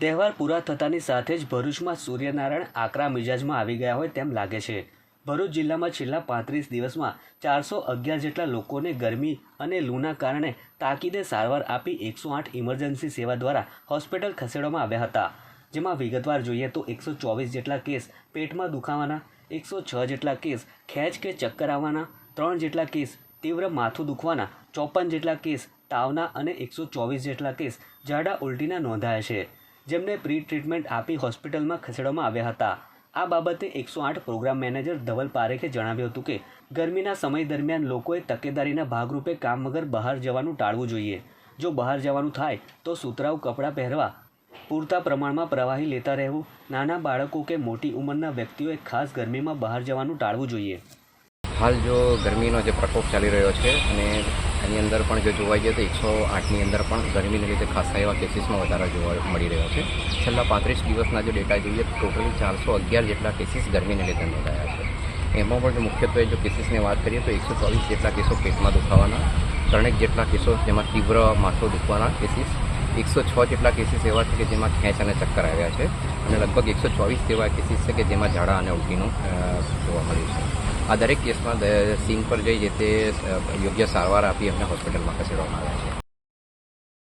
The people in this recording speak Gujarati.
તહેવાર પૂરા થતાની સાથે જ ભરૂચમાં સૂર્યનારાયણ આકરા મિજાજમાં આવી ગયા હોય તેમ લાગે છે. ભરૂચ જિલ્લામાં છેલ્લા પાંત્રીસ દિવસમાં ચારસો અગિયાર જેટલા લોકોને ગરમી અને લૂના કારણે તાકીદે સારવાર આપી એકસો આઠ ઇમરજન્સી સેવા દ્વારા હોસ્પિટલ ખસેડવામાં આવ્યા હતા. જેમાં વિગતવાર જોઈએ તો એકસો ચોવીસ જેટલા કેસ પેટમાં દુખાવાના, એકસો છ જેટલા કેસ ખેંચ કે ચક્કર આવવાના, ત્રણ જેટલા કેસ તીવ્ર માથું દુખવાના, ચોપન જેટલા કેસ તાવના અને એકસો ચોવીસ જેટલા કેસ ઝાડા ઉલટીના નોંધાયા છે. જેમને પ્રી ટ્રીટમેન્ટ આપી હોસ્પિટલમાં ખસેડવામાં આવ્યા હતા. આ બાબતે એકસો આઠ પ્રોગ્રામ મેનેજર ધવલ પારેખે જણાવ્યું હતું કે, ગરમીના સમય દરમિયાન લોકોએ તકેદારીના ભાગરૂપે કામ વગર બહાર જવાનું ટાળવું જોઈએ. જો બહાર જવાનું થાય, તો સુતરાઉ કપડાં પહેરવા, પૂરતા પ્રમાણમાં પ્રવાહી લેતા રહેવું, નાના બાળકો કે મોટી ઉંમરના વ્યક્તિઓએ ખાસ ગરમીમાં બહાર જવાનું ટાળવું જોઈએ. હાલ જો ગરમીનો જે પ્રકોપ ચાલી રહ્યો છે અને એની અંદર પણ જો જોવા જઈએ તો એકસો આઠની અંદર પણ ગરમીને લીધે ખાસા એવા કેસીસમાં વધારો જોવા મળી રહ્યો છે. છેલ્લા પાંત્રીસ દિવસના જો ડેટા જોઈએ તો ટોટલ ચારસો અગિયાર જેટલા કેસીસ ગરમીને લીધે નોંધાયા છે. એમાં પણ મુખ્યત્વે જો કેસીસની વાત કરીએ તો એકસો ચોવીસ જેટલા કેસો પેટમાં દુખાવાના, ત્રણેક જેટલા કેસો જેમાં તીવ્ર માથો દુખવાના કેસીસ, એકસો છ જેટલા કેસીસ એવા છે કે જેમાં ખેંચ અને ચક્કર આવ્યા છે અને લગભગ એકસો ચોવીસ જેવા કેસીસ છે કે જેમાં ઝાડા અને ઉલટીનું જોવા મળ્યું છે. આ દરેક કેસમાં સીન પર જઈ જે તે યોગ્ય સારવાર આપી અમને હોસ્પિટલમાં ખસેડવામાં આવ્યા છે.